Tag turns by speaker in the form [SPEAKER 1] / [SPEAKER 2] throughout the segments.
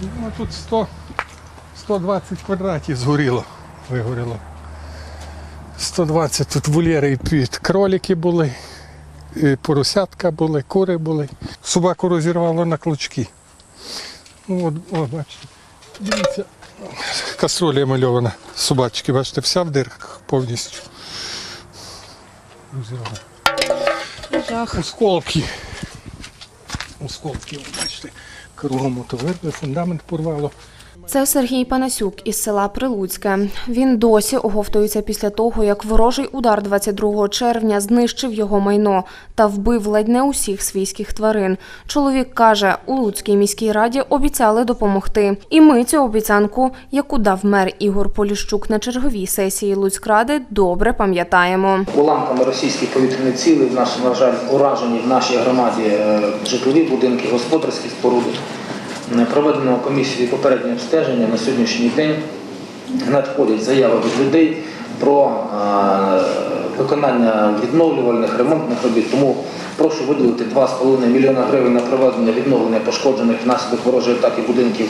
[SPEAKER 1] Ну, тут 100, 120 квадратів згоріло, вигоріло. 120 тут вольєри під кролики були, і поросятка були, кури були. Собаку розірвало на клочки. Ну, от, о, бачите. Дивіться, кастроля мальована собачки, бачите, вся в дирках повністю. Розірвала.
[SPEAKER 2] Жах.
[SPEAKER 1] Осколки. Осколки, бачите, кругом то фундамент порвало.
[SPEAKER 2] Це Сергій Панасюк із села Прилуцьке. Він досі оговтується після того, як ворожий удар 22 червня знищив його майно та вбив ледь не усіх свійських тварин. Чоловік каже, у Луцькій міській раді обіцяли допомогти. І ми цю обіцянку, яку дав мер Ігор Поліщук на черговій сесії Луцькради, добре пам'ятаємо.
[SPEAKER 3] Уламками російських повітряних цілей, в нашій, на жаль, уражені в нашій громаді е, житлові будинки, господарські споруди. Е, Проведено комісію попереднього обстеження на сьогоднішній день. Надходять заяви від людей про виконання відновлювальних ремонтних робіт. Тому прошу виділити 2,5 мільйона гривень на проведення відновлення пошкоджених внаслідок ворожої атаки будинків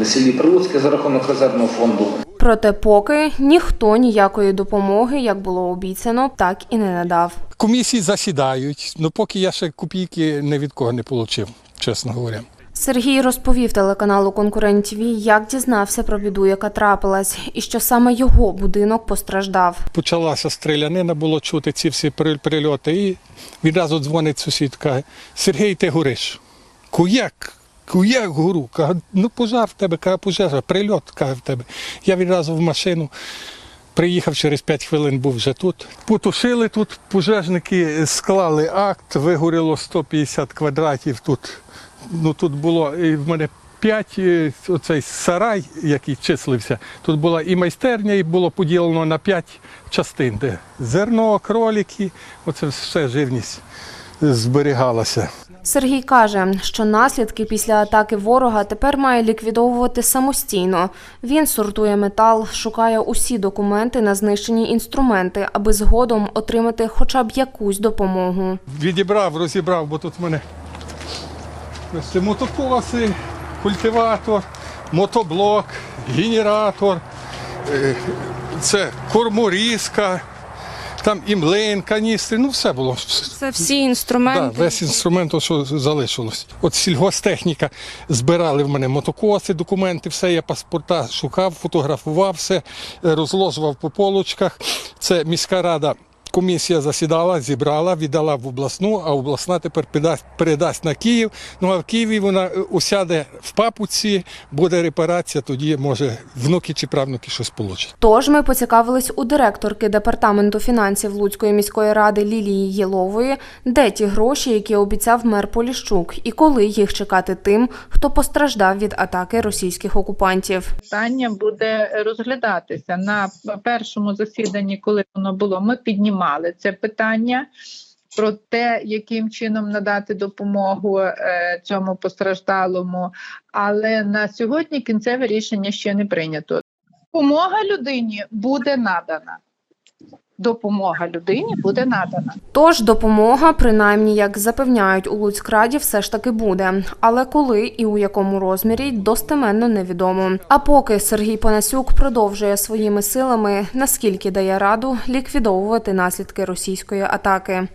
[SPEAKER 3] в селі Прилуцьке за рахунок резервного фонду.
[SPEAKER 2] Проте поки ніхто ніякої допомоги, як було обіцяно, так і не надав.
[SPEAKER 1] Комісії засідають, ну поки я ще копійки ні від кого не отримав, чесно говоря.
[SPEAKER 2] Сергій розповів телеканалу Конкурент ТВ, як дізнався про біду, яка трапилась, і що саме його будинок постраждав.
[SPEAKER 1] Почалася стрілянина, було чути ці всі прильоти. І відразу дзвонить сусід, каже, Сергій, ти гориш. Куяк, куяк гору. Каже, ну пожар в тебе, каже, пожежа, прильот, каже в тебе. Я відразу в машину. Приїхав через 5 хвилин, був вже тут. Потушили тут, пожежники склали акт, вигоріло 150 квадратів тут. Ну тут було і в мене 5, оцей сарай, який числився. Тут була і майстерня, і було поділено на 5 частин, де зерно, кролики, оце все живність зберігалася.
[SPEAKER 2] Сергій каже, що наслідки після атаки ворога тепер має ліквідовувати самостійно. Він сортує метал, шукає усі документи на знищені інструменти, аби згодом отримати хоча б якусь допомогу.
[SPEAKER 1] Відібрав, розібрав, бо тут в мене це мотокоси, культиватор, мотоблок, генератор, е, це корморізка, там і млин, каністри, ну все було.
[SPEAKER 4] Це всі
[SPEAKER 1] Да,
[SPEAKER 4] інструменти.
[SPEAKER 1] весь інструмент, що залишилось. От сільгостехніка збирали в мене мотокоси, документи, все, я паспорта шукав, фотографував все, розложував по полочках. Це міська рада. Комісія засідала, зібрала, віддала в обласну, а обласна тепер передасть, передасть на Київ. Ну а в Києві вона е, усяде в папуці, буде репарація, тоді може внуки чи правнуки щось получать.
[SPEAKER 2] Тож ми поцікавились у директорки департаменту фінансів Луцької міської ради Лілії Єлової, де ті гроші, які обіцяв мер Поліщук, і коли їх чекати тим, хто постраждав від атаки російських окупантів.
[SPEAKER 5] питання буде розглядатися на першому засіданні, коли воно було. Ми піднімали це питання про те, яким чином надати допомогу е, цьому постраждалому. Але на сьогодні кінцеве рішення ще не прийнято. Допомога людині буде надана. Допомога людині буде надана.
[SPEAKER 2] Тож допомога, принаймні, як запевняють у Луцькраді, все ж таки буде. Але коли і у якому розмірі достеменно невідомо. А поки Сергій Панасюк продовжує своїми силами, наскільки дає раду ліквідовувати наслідки російської атаки.